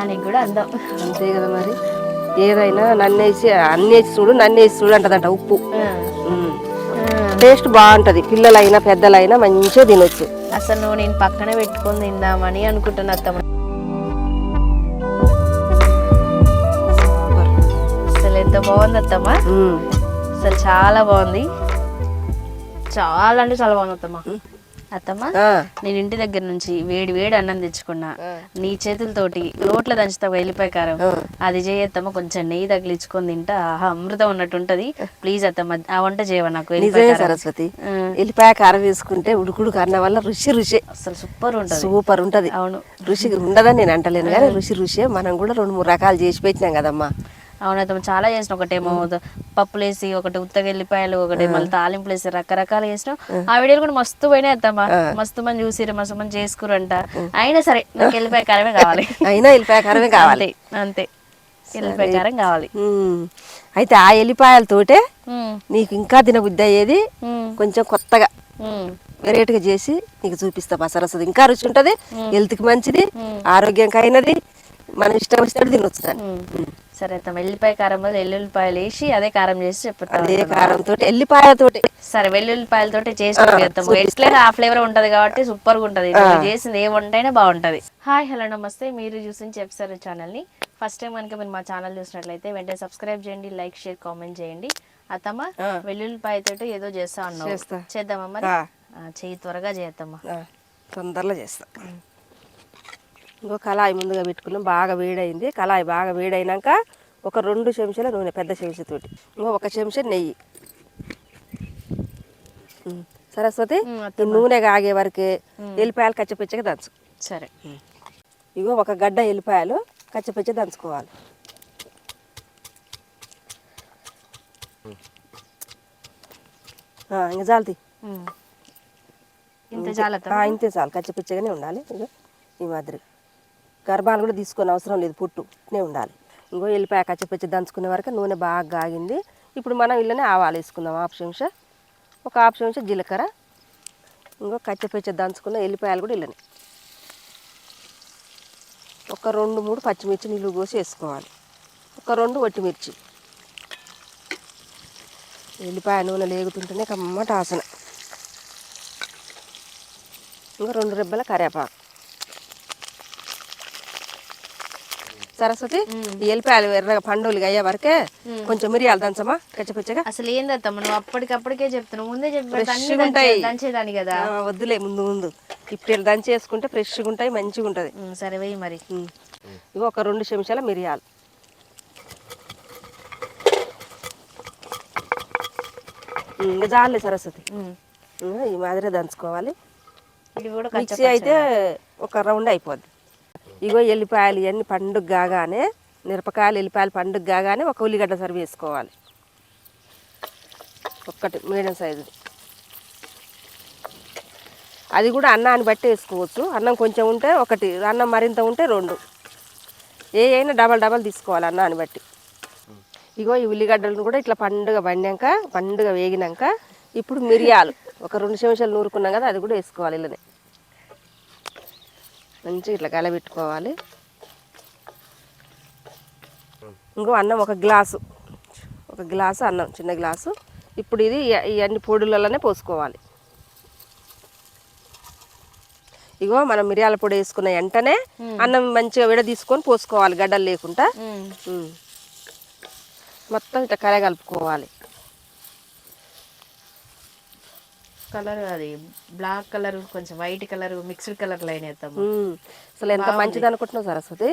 పెళ్ళానికి కూడా అందం. అంతే కదా మరి. ఏదైనా నన్ను వేసి అన్ని వేసి చూడు నన్ను వేసి చూడు అంటదంట ఉప్పు. టేస్ట్ బాగుంటది. పిల్లలైనా పెద్దలైనా మంచిగా తినొచ్చు. అసలు నేను పక్కనే పెట్టుకొని తిందామని అనుకుంటున్నా అత్తమ్మ. అసలు ఎంత బాగుంది అత్తమ్మ. అసలు చాలా బాగుంది. చాలా అంటే చాలా బాగుంది అత్తమ్మ. అత్తమ్మ నేను ఇంటి దగ్గర నుంచి వేడి వేడి అన్నం తెచ్చుకున్నా. నీ చేతులతోటి రోట్ల దంచుతావు వెళ్ళిపోయి కారం. అది చేయత్తమ్మ కొంచెం నెయ్యి తగిలించుకొని తింటా. ఆహా అమృతం ఉన్నట్టు ఉంటది ప్లీజ్ అత్తమ్మ ఆ వంట చేయవ నాకు. సరస్వతి. ఎల్లిపాయ కారం వేసుకుంటే ఉడుకుడు కన్న వల్ల రుచి రుచి. అసలు సూపర్ ఉంటది. సూపర్ ఉంటది. అవును. రుచి ఉండదని నేను అంటలేను కానీ రుచి రుచి మనం కూడా రెండు మూడు రకాలు చేసి పెట్టినాం కదమ్మా. అవునత్తమ్మ చాలా చేసిన ఒకటేమో పప్పులు వేసి ఒకటి ఉత్తగ ఎల్లిపాయలు ఒకటి మళ్ళీ తాలింపులు వేసి రకరకాలు చేసినాం ఆ. వీడియోలు కూడా మస్తు పోయినాయి అత్తమ్మ. మస్తు మంది చూసిరు మస్తు మంది చేసుకురంట అయినా సరే నాకు ఎల్లిపాయ కారమే కావాలి. అయినా ఎల్లిపాయ కారమే కావాలి. అంతే ఎల్లిపాయ కారం కావాలి. అయితే ఆ ఎల్లిపాయలతోటే నీకు ఇంకా తినబుద్ధి అయ్యేది కొంచెం కొత్తగా. వెరైటీగా చేసి నీకు చూపిస్తా మా సరస్వతి. ఇంకా రుచి ఉంటుంది హెల్త్కి మంచిది ఆరోగ్యంకైనది మనం ఇష్టం వచ్చినట్టు తినొచ్చు. సరే అత్తమ్మ ఎల్లిపాయ కారం బదులు ఎల్లుల్లిపాయలు వేసి అదే కారం చేసి చెప్తా అదే కారంతో సరే వెల్లుల్లిపాయలతోటి చేసి చేస్తాము ఎట్లయినా ఆ ఫ్లేవర్ ఉంటది కాబట్టి సూపర్గా ఉంటది చేసింది ఏ వంట అయినా బాగుంటది. హాయ్ హలో నమస్తే. మీరు చూసిన చెప్తారు ఛానల్ని ఫస్ట్ టైం కనుక మీరు మా ఛానల్ చూసినట్లయితే వెంటనే సబ్స్క్రైబ్ చేయండి లైక్ షేర్ కామెంట్ చేయండి. అత్తమ్మ వెల్లుల్లిపాయతోటి ఏదో చేస్తా ఉన్నావు చేస్తా. చేద్దామా మరి? ఆ. ఆ, చెయ్యి త్వరగా చేద్దామా తొందరలో చేస్తా. ఇంకో కళాయి ముందుగా పెట్టుకున్నాం. బాగా వేడైంది. కళాయి బాగా వేడైనాక ఒక రెండు చెంచాల నూనె పెద్ద చెంచాతోటి ఇంకో ఒక చెంచా నెయ్యి. సరస్వతి నూనె కాగే వరకే ఎల్లిపాయలు కచ్చపిచ్చగా దంచు. సరే. ఇగో ఒక గడ్డ ఎల్లిపాయలు కచ్చపిచ్చ దంచుకోవాలి. ఇంక చాలుతి ఉమ్. ఇంత చాలా ఆ, ఇంతే చాలు. కచ్చపిచ్చగానే ఉండాలి. ఇగో ఈ మాదిరి గర్భాలు కూడా తీసుకునే అవసరం లేదు పుట్టు. ఇట్నే ఉండాలి. ఇంకో ఎల్లిపాయ కచ్చిపచ్చి దంచుకునే వరకు నూనె బాగా కాగింది ఇప్పుడు మనం ఇళ్ళనే ఆవాలు వేసుకుందాం. హాఫ్ చెంచా ఒక హాఫ్ చెంచా జీలకర్ర. ఇంకో కచ్చపిచ్చ దంచుకున్న ఎల్లిపాయలు కూడా ఇళ్ళని ఒక రెండు మూడు పచ్చిమిర్చి నీళ్ళు కోసి వేసుకోవాలి. ఒక రెండు వట్టిమిర్చి. ఎల్లిపాయ నూనె లేగుతుంటేనే కమ్మట ఆసన. ఇంకా రెండు రెబ్బల కరివేపాకు. సరస్వతి ఎల్లిపాయలు ఎర్రగా పండుగలు అయ్యే వరకే కొంచెం మిరియాలు దంచమా? కచ్చపచ్చగా అసలు ఏందత్తమ్మ నువ్వు అప్పటికప్పటికే చెప్తున్నావు ముందే చెప్పి Fresh అన్ని గా ఉంటాయి. దంచే- దంచేదాన్ని కదా? వద్దులే ముందు ముందు. ఇప్పుడు ఇలా దంచేసుకుంటే ఫ్రెష్గా ఉంటాయి మంచిగా ఉంటుంది. సరే వెయ్యి మరి. ఇవి ఒక రెండు చెంచాల మిరియాలు. ఇంకా చాలే సరస్వతి. ఈ మాదిరి దంచుకోవాలి. ఇది కూడా మిక్సీ అయితే ఒక రౌండ్ అయిపోద్ది. ఇగో ఎల్లిపాయలు ఇవన్నీ పండుగ కాగానే మిరపకాయలు ఎల్లిపాయలు పండుగ కాగానే ఒక ఉల్లిగడ్డ సర్వ్ వేసుకోవాలి. ఒక్కటి మీడియం సైజు అది కూడా అన్నాన్ని బట్టి వేసుకోవచ్చు. అన్నం కొంచెం ఉంటే ఒకటి అన్నం మరింత ఉంటే రెండు. ఏ అయినా డబల్ డబల్ తీసుకోవాలి అన్నాన్ని బట్టి. ఇగో ఈ ఉల్లిగడ్డలను కూడా ఇట్లా పండుగ పండాక పండుగ వేగినాక ఇప్పుడు మిరియాలు. ఒక రెండు నిమిషాలు నూరుకున్నాం కదా అది కూడా వేసుకోవాలి ఇలానే. మంచిగా ఇట్లా కలబెట్టుకోవాలి. ఇంకో అన్నం ఒక గ్లాసు. ఒక గ్లాసు అన్నం చిన్న గ్లాసు. ఇప్పుడు ఇది ఇ- ఈ అన్ని పొడులలోనే పోసుకోవాలి. ఇగో మనం మిరియాల పొడి వేసుకున్న వెంటనే అన్నం మంచిగా విడ తీసుకొని పోసుకోవాలి గడ్డలు లేకుండా. మొత్తం ఇట్లా కల కలర్ అది బ్లాక్ కలర్ కొంచెం white colour mixed colour line వేస్తాము. అసలు ఎంత మంచిది అనుకుంటున్నావు సరస్వతి.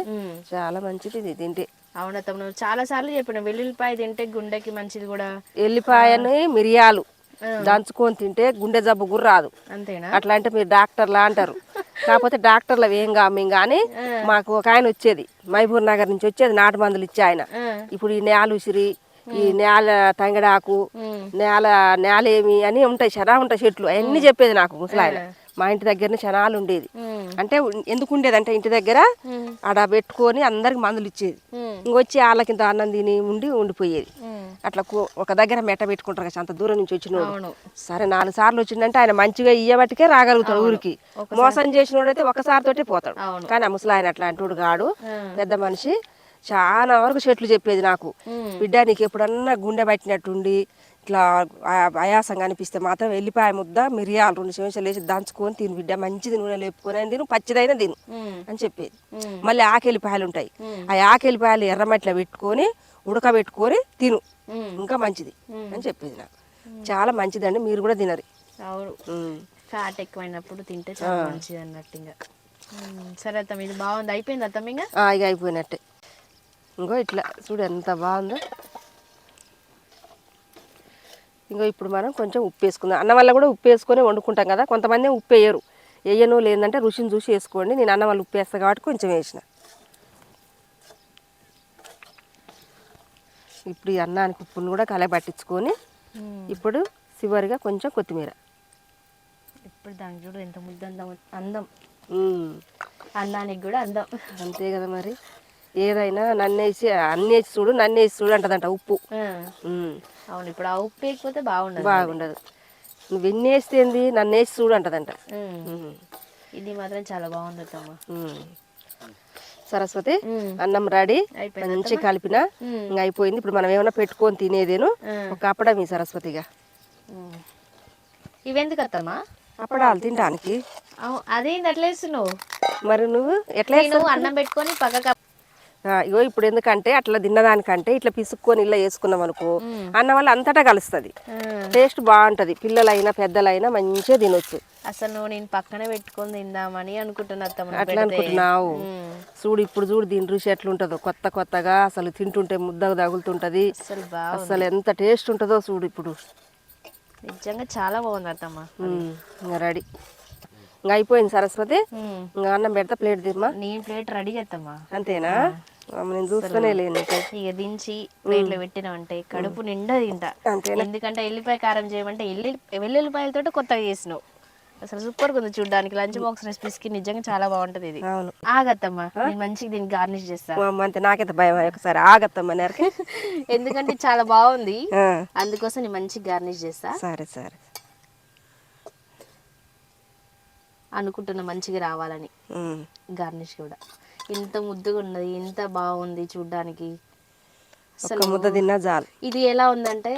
చాలా మంచిది ఇది తింటే. అవునత్తమ్మ నువ్వు చాలా సార్లు చెప్పిన వెల్లుల్లిపాయ తింటే గుండెకి మంచిది కూడా. ఎల్లిపాయని మిరియాలు దంచుకొని తింటే గుండె జబ్బు కూడా రాదు. అంతేనా? అట్లా అంటే మీరు డాక్టర్లా అంటారు. కాకపోతే డాక్టర్లు ఏం కామేం కానీ మాకు ఒక ఆయన వచ్చేది మహబూబ్ నగర్ నుంచి వచ్చేది నాటు మందులు ఇచ్చే ఆయన. ఇప్పుడు ఈ నేల ఉసిరి ఈ నేల తంగడాకు. నేల నేలేమి అని ఉంటాయి చాలా ఉంటాయి చెట్లు అవన్నీ చెప్పేది నాకు ముసలాయన. మా ఇంటి దగ్గరనే చనాలు ఉండేది. అంటే ఎందుకు ఉండేది అంటే ఇంటి దగ్గర ఆడ పెట్టుకొని అందరికి మందులు ఇచ్చేది. ఇంకొచ్చి వాళ్ళకింత అన్నం తిని ఉండి ఉండిపోయేది. అట్లా ఒక దగ్గర మెట్ట పెట్టుకుంటారు కదా అంత దూరం నుంచి వచ్చినోడు. సరే నాలుగు సార్లు వచ్చిందంటే ఆయన మంచిగా ఇయ్యబట్టికే రాగలుగుతాడు ఊరికి. మోసం చేసినోడైతే ఒకసారి తోటే పోతాడు. కానీ ఆ ముసలాయన అట్లాంటి వాడు కాడు. పెద్ద మనిషి. చాలా వరకు చెట్లు చెప్పేది నాకు. బిడ్డ నీకు ఎప్పుడన్నా గుండె పట్టినట్టుండి ఇట్లా ఆయాసంగా అనిపిస్తే మాత్రం వెళ్ళిపాయ ముద్ద మిరియాలు రెండు చెంచాలు వేసి దంచుకొని తిను బిడ్డ. మంచిది నూనె లేపుకొని అని తిను పచ్చిదైనా తిను. అని చెప్పేది. మళ్ళీ ఆకెల్లిపాయలు ఉంటాయి. ఆ ఆకెల్లిపాయలు ఎర్రమట్టిలో పెట్టుకొని ఉడకబెట్టుకొని తిను. ఇంకా మంచిది అని చెప్పేది నాకు. చాలా మంచిదండి మీరు కూడా తినరు. ఫ్యాట్ ఎక్కువైనప్పుడు తింటే చాలా మంచిది అన్నట్టు ఇంకా. సరే అత్తమ్మ ఇది బాగుంది. అయిపోయింది అత్తమ్మ ఇంకా? ఆ, ఇక అయిపోయినట్టే. ఇంకో ఇట్లా చూడు ఎంత బాగుందో. ఇంకో ఇప్పుడు మనం కొంచెం ఉప్పు వేసుకుందాం. అన్నం వల్ల కూడా ఉప్పు వేసుకొని వండుకుంటాం కదా. కొంతమంది ఉప్పు వేయరు. వేయను లేదంటే రుచిని చూసి వేసుకోండి. నేను అన్నం వల్ల ఉప్పు వేస్తాను కాబట్టి కొంచెం వేసిన. ఇప్పుడు ఈ అన్నానికి ఉప్పును కూడా కలయి పట్టించుకొని ఉమ్. ఇప్పుడు చివరిగా కొంచెం కొత్తిమీర. ఇప్పుడు దానికి చూడు ఎంత ముద్ద అందం. అందం. అన్నానికి కూడా అందం. అంతే కదా మరి. ఏదైనా నన్నేసి అన్నేసి చూడు నన్నేసి చూడు అంటదంట ఉప్పు. అవును ఇప్పుడు ఆ ఉప్పు వేయకపోతే బాగుండదు బాగుండదు. నువ్వు ఎన్ని వేస్తే ఏంది? నన్ను వేసి చూడు అంటదంట. ఇది మాత్రం చాలా బాగుంది. సరస్వతి. అన్నం రెడీ. మంచిగా కలిపిన. ఇంకా అయిపోయింది. ఇప్పుడు మనం ఏమైనా పెట్టుకొని తినేదేను. ఒక అప్పడం ఈ సరస్వతిగా. ఇవెందుకు అత్తమ్మ? అప్పడాలు తినడానికి. అదేంది అట్లా వేస్తున్నావు? మరి నువ్వు ఎట్లా నేను అన్నం పెట్టుకొని పక్కకు ఇగో ఇప్పుడు ఎందుకంటే అట్లా తిన్నదానికంటే ఇట్లా పిసుక్కొని ఇలా వేసుకున్నాం అనుకో అన్నం వల్ల అంతటా కలుస్తుంది. టేస్ట్ బాగుంటది. పిల్లలైనా పెద్దలైనా మంచిగా తినొచ్చు. అసలు నేను పక్కన పెట్టుకొని తిందామని అనుకుంటున్నా అట్లా. అనుకుంటున్నావు. చూడు ఇప్పుడు చూడు దీని రుచి ఎట్లుంటుందో కొత్త కొత్తగా అసలు తింటుంటే ముద్దకు తగులుతుంటది. అసలు ఎంత టేస్ట్ ఉంటుందో చూడు ఇప్పుడు. నిజంగా చాలా బాగుంది అత్తమ్మ ఇంకా రెడీ. ఇంకా అయిపోయింది సరస్వతి. ఇంకా అన్నం పెడతా ప్లేట్ తీమ్మా నీ ప్లేట్ రెడీ చేస్తామ్మా అంతేనా? నేను చూస్తూనే లేను ఇంకా. ఇక దించి ప్లేట్లో పెట్టినామంటే కడుపు నిండా తింటా. ఎందుకంటే ఎల్లిపాయ కారం చేయమంటే ఎల్లి వెల్లుల్లిపాయలతో కొత్తగా చేసినావు. అసలు సూపర్గా ఉంది చూడడానికి లంచ్ బాక్స్ రెసిపీస్కి నిజంగా చాలా బాగుంటది ఇది. అవును. ఆగత్తమ్మా నేను మంచిగా దీన్ని గార్నిష్ చేస్తా. మా అమ్మ అంతే నాకైతే భయం ఒకసారి ఆగత్తమ్మ నేరకి ఎందుకంటే చాలా బాగుంది. అందుకోసం నేను మంచిగా గార్నిష్ చేస్తా. సరే సరే. అనుకుంటున్నా మంచిగా రావాలని. గార్నిష్ కూడా. ఇంత ముద్దుగా ఉన్నది ఎంత బాగుంది చూడ్డానికి. ఒక్క ముద్ద తిన్నా చాలు. ఇది ఎలా ఉందంటే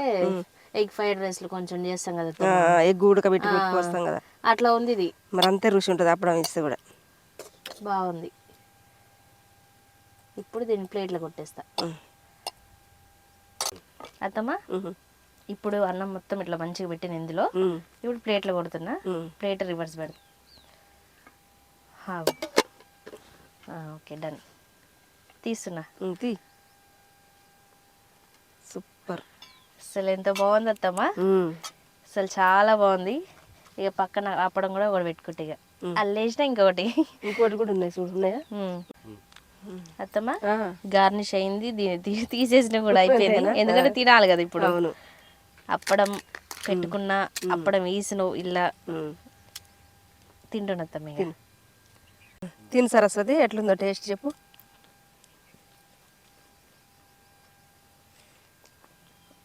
ఎగ్ ఫ్రైడ్ రైస్లో కొంచెం చేస్తాం కదా ఆ, ఎగ్గు ఉడకబెట్టి పెట్టుకొస్తాం కదా. అట్లా ఉంది ఇది. మరి అంతే రుచి ఉంటుంది అప్పడం ఇస్తే కూడా. బాగుంది. ఇప్పుడు దీన్ని ప్లేట్లో కొట్టేస్తా. అత్తమ్మా ఉహు. ఇప్పుడు అన్నం మొత్తం ఇట్లా మంచిగా పెట్టిన ఇందులో. ఇప్పుడు ప్లేట్లో కొడుతున్నా. ప్లేట్ రివర్స్ పెడతా. Okay done. తీస్తున్నా. ఉమ్, తీ. సూపర్. అసలు ఎంత బాగుంది అత్తమ్మా. అసలు చాలా బాగుంది. ఇక పక్కన అప్పడం కూడా ఒకటి పెట్టుకుంటే ఇక. అల్లేసిన ఇంకొకటి. ఇంకోటి కూడా ఉన్నాయి చూడు ఉన్నాయా? ఉమ్. అత్తమ్మా గార్నిష్ అయింది తీసేసిన కూడా అయిపోయింది. ఎందుకంటే తినాలి కదా ఇప్పుడు. అవును. అప్పడం పెట్టుకున్న అప్పడం వేసిన ఇలా. తింటున్నా అత్తమ్మ. తిను సరస్వతి ఎట్లుందో టేస్ట్ చెప్పు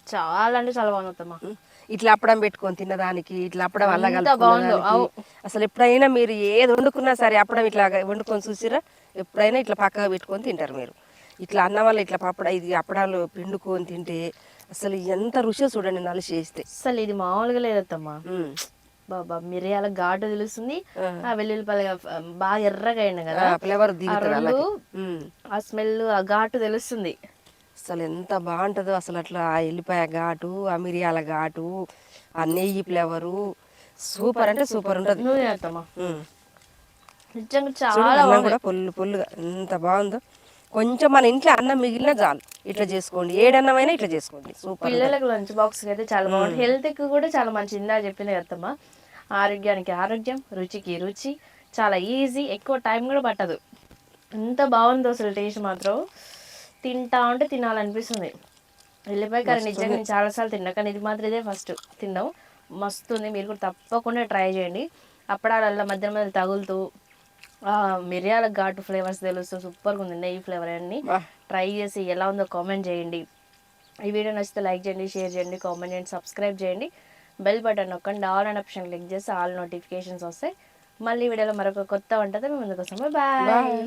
చాలా అంటే చాలా బాగుంది అత్తమ్మ ఉమ్. ఇట్లా అప్పడం పెట్టుకొని తినదానికి ఇట్లా అప్పడం అల్ల ఎంత బాగుందో, అవు. అసలు ఎప్పుడైనా మీరు ఏది వండుకున్నా సరే అప్పడం ఇట్లా వండుకొని చూసిరా ఎప్పుడైనా ఇట్లా పక్కగా పెట్టుకొని తింటారు మీరు ఇట్లా అన్నం వల్ల ఇట్లా పప్పడ ఇది అప్పడాలు పిండుకొని తింటే అసలు ఎంత రుచి చూడండి నలిసి చేస్తే అసలు ఇది మామూలుగా లేదత్తమ్మా ఉమ్. బాబా మిరియాల ఘాటు తెలుస్తుంది. ఆ. వెల్లుల్లిపాయ బాగా ఎర్రగా అయింది కదా? ఆ ఫ్లేవర్ ఆ స్మెల్ ఆ ఘాటు తెలుస్తుంది. అసలు ఎంత బాగుంటుందో అసలు అట్లా ఆ ఎల్లిపాయ ఘాటు ఆ మిరియాల ఘాటు ఆ నెయ్యి ఫ్లేవరు. సూపర్ అంటే సూపర్ ఉంటుంది. నిజంగా చాలా కూడా పొల్లు పొల్లుగా ఎంత బాగుందో. కొంచెం మన ఇంట్లో అన్నం మిగిలిన చాలు. ఇట్లా చేసుకోండి. ఏడన్నమైనా ఇట్లా చేసుకోండి. సూపర్ పిల్లలకు లంచ్ బాక్స్ అయితే చాలా బాగుంది హెల్త్కి కూడా చాలా మంచి ఇందా చెప్పింది కదమ్మా ఆరోగ్యానికి ఆరోగ్యం రుచికి రుచి. చాలా ఈజీ ఎక్కువ టైం కూడా పట్టదు. ఎంత బాగుందో అసలు టేస్ట్ మాత్రం. తింటా ఉంటే తినాలనిపిస్తుంది. ఎల్లిపాయ కర్రీ నిజంగా నేను చాలాసార్లు తిన్నా కానీ ఇది మాత్రం ఇదే ఫస్ట్ తిన్నాం. మస్తు ఉంది. మీరు కూడా తప్పకుండా ట్రై చేయండి. అప్పడాలల్లో మధ్య మధ్య తగులుతూ మిరియాల ఘాటు ఫ్లేవర్స్ తెలుస్తూ సూపర్గా ఉంది నెయ్యి ఫ్లేవర్ అన్ని. ట్రై చేసి ఎలా ఉందో కామెంట్ చేయండి. ఈ వీడియో నచ్చితే లైక్ చేయండి షేర్ చేయండి కామెంట్ చేయండి సబ్స్క్రైబ్ చేయండి. బెల్ బటన్ నొక్కండి ఆల్ అనే ఆప్షన్ క్లిక్ చేస్తే ఆల్ నోటిఫికేషన్స్ వస్తాయి. మళ్ళీ వీడియోలో మరొక కొత్త వంటతో మేము ముందుకు వస్తాం. బాయ్